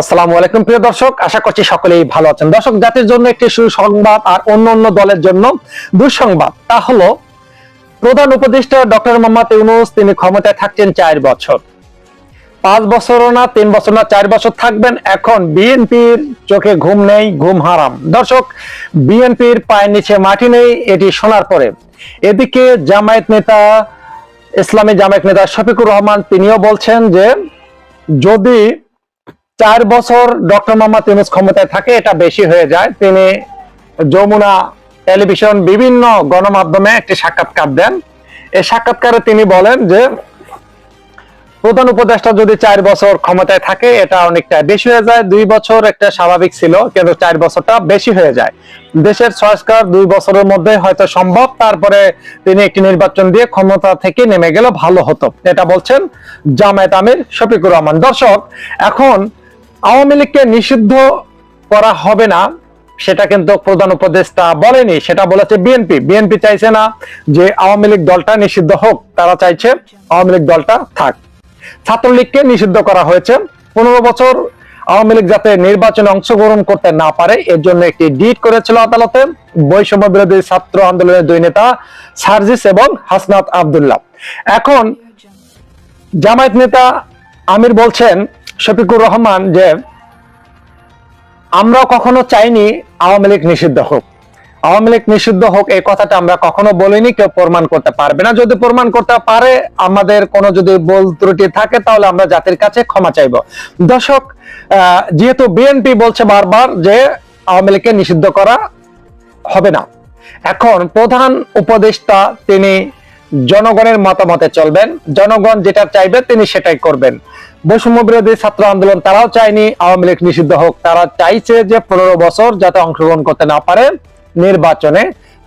আসসালামু আলাইকুম প্রিয় দর্শক, আশা করছি সকলেই ভালো আছেন। দর্শক, জাতির জন্য একটি সুসংবাদ আর অন্য অন্য দলের জন্য দুঃসংবাদ। তা হলো, প্রধান উপদেষ্টা ডক্টর মোহাম্মদ ইউনুস, তিনি ক্ষমতায় থাকছেন চার বছর। পাঁচ বছরও না, তিন বছর না, চার বছর থাকবেন এখন। বিএনপির চোখে ঘুম নেই, ঘুম হারাম। দর্শক, বিএনপির পায়ের নিচে মাটি নেই, এটি শোনার পরে। এদিকে জামায়াত নেতা, ইসলামী জামায়াত নেতা শফিকুর রহমান, তিনিও বলছেন যে, যদি চার বছর ডক্টর মোহাম্মদ ইউনুস ক্ষমতায় থাকে, এটা বেশি হয়ে যায়। তিনি যমুনা টেলিভিশন বিভিন্ন গণমাধ্যমে একটি সাক্ষাৎকার দেন। এই সাক্ষাৎকারে তিনি বলেন যে, প্রধান উপদেষ্টা যদি চার বছর ক্ষমতায় থাকে, এটা অনেকটা বেশি হয়ে যায়। দুই বছর একটা স্বাভাবিক ছিল, কিন্তু চার বছরটা বেশি হয়ে যায়। দেশের সংস্কার দুই বছরের মধ্যে হয়তো সম্ভব, তারপরে তিনি একটি নির্বাচন দিয়ে ক্ষমতা থেকে নেমে গেলে ভালো হতো। এটা বলছেন জামায়াত আমির শফিকুর রহমান। দর্শক, এখন আওয়ামী লীগকে নিষিদ্ধ করা হবে না, সেটা কিন্তু প্রধান উপদেষ্টা বলেনি, সেটা বলেছে বিএনপি বিএনপি চাইছে না যে আওয়ামী লীগ দলটা নিষিদ্ধ হোক, তারা চাইছে আওয়ামী লীগ দলটা থাক। ছাত্রলীগকে নিষিদ্ধ করা হয়েছে। পনেরো বছর আওয়ামী লীগ যাতে নির্বাচনে অংশগ্রহণ করতে না পারে, এর জন্য একটি ডিট করেছিল আদালতে। বৈষম্য বিরোধী ছাত্র আন্দোলনের দুই নেতা সার্জিস এবং হাসনাত আবদুল্লাহ। এখন জামায়াত নেতা আমির বলছেন শফিকুর রহমান যে আমরা কখনো চাইনি আওয়ামী লীগ নিষিদ্ধ হোক। আওয়ামী লীগ নিষিদ্ধ হোক, এই কথাটা আমরা কখনো বলিনি, কেউ প্রমাণ করতে পারবে না। যদি প্রমাণ করতে পারে, আমাদের কোনো যদি বল ত্রুটি থাকে, তাহলে আমরা জাতির কাছে ক্ষমা চাইব। দর্শক যেহেতু বিএনপি বলছে বারবার যে, আওয়ামী লীগকে নিষিদ্ধ করা হবে না। এখন প্রধান উপদেষ্টা তিনি জনগণের মতামতে চলবেন। জনগণ যেটা চাইবে তিনি সেটাই করবেন। বৈষম্য বিরোধী ছাত্র আন্দোলন তারাও চায়নি, আওয়ামী লীগ নিষিদ্ধ হোক। তারা চাইছে যে পনেরো বছর যাতে অংশগ্রহণ করতে না পারে নির্বাচনে।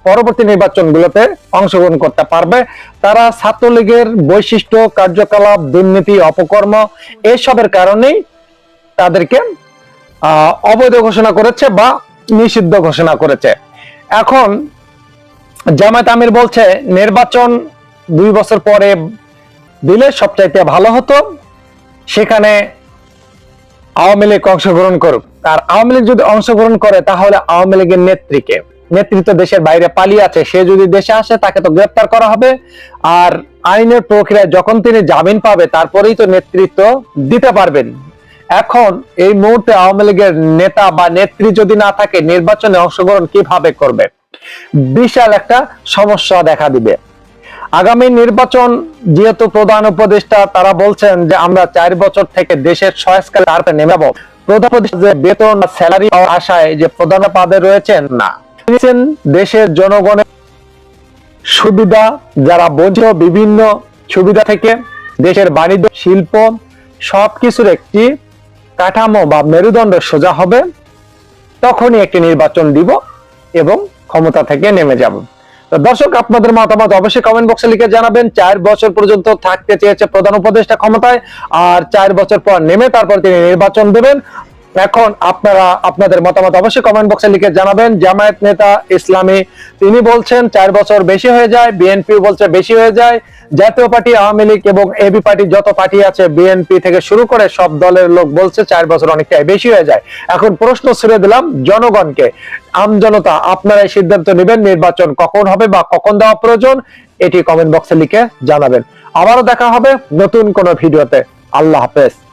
পরবর্তী নির্বাচনগুলোতে অংশগ্রহণ করতে পারবে। তারা ছাত্রলীগের বৈশিষ্ট্য, কার্যকলাপ, দুর্নীতি, অপকর্ম এসবের কারণেই তাদেরকে অবৈধ ঘোষণা করেছে বা নিষিদ্ধ ঘোষণা করেছে। এখন জামায়াত আমির বলছে, নির্বাচন দুই বছর পরে দিলে সবচাইতে ভালো হতো, সেখানে আওয়ামী লীগ অংশগ্রহণ করুক। আর আওয়ামী লীগ যদি অংশগ্রহণ করে, তাহলে আওয়ামী লীগের নেত্রীকে নেতৃত্ব দেশের বাইরে পালিয়ে আছে, সে যদি দেশে আসে, তাকে তো গ্রেপ্তার করা হবে। আর আইনের প্রক্রিয়ায় যখন তিনি জামিন পাবে, তারপরেই তো নেতৃত্ব দিতে পারবেন। এখন এই মুহূর্তে আওয়ামী লীগের নেতা বা নেত্রী যদি না থাকে, নির্বাচনে অংশগ্রহণ কীভাবে করবে? বিশাল একটা সমস্যা দেখা দিবে। আগামী নির্বাচন যেহেতু প্রধান উপদেষ্টা, তারা বলছেন যে আমরা চার বছর থেকে দেশের সংস্কার তারপরে নেমে যাব প্রধান উপদেষ্টা যে বেতন স্যালারি পাওয়ার আশায় যে প্রধান পদে রয়েছেন, না। দেশের জনগণের সুবিধা, যারা বঞ্চিত বিভিন্ন সুবিধা থেকে দেশের বাণিজ্য, শিল্প, সবকিছুর একটি কাঠামো বা মেরুদণ্ড সোজা হবে, তখনই একটি নির্বাচন দিব এবং ক্ষমতা থেকে নেমে যাব। দর্শক, আপনাদের মতামত অবশ্যই কমেন্ট বক্সে লিখে জানাবেন। চার বছর পর্যন্ত থাকতে চেয়েছে প্রধান উপদেষ্টা ক্ষমতায়, আর চার বছর পর নেমে তারপর তিনি নির্বাচন দেবেন। এখন আপনারা আপনাদের মতামত অবশ্যই কমেন্ট বক্সে লিখে জানাবেন। জামায়াত নেতা ইসলামী, তিনি বলছেন চার বছর বেশি হয়ে যায় বিএনপি বলছে বেশি হয়ে যায়। জাতীয় পার্টি, আওয়ামী লীগ এবং এবি পার্টি যত পার্টি আছে বিএনপি থেকে শুরু করে সব দলের লোক বলছে চার বছর অনেকটাই বেশি হয়ে যায়। এখন প্রশ্ন ছেড়ে দিলাম জনগণকে। আমজনতা আপনারা এই সিদ্ধান্ত নেবেন নির্বাচন কখন হবে বা কখন দেওয়া প্রয়োজন, এটি কমেন্ট বক্সে লিখে জানাবেন। আবারও দেখা হবে নতুন কোনো ভিডিওতে। আল্লাহ হাফেজ।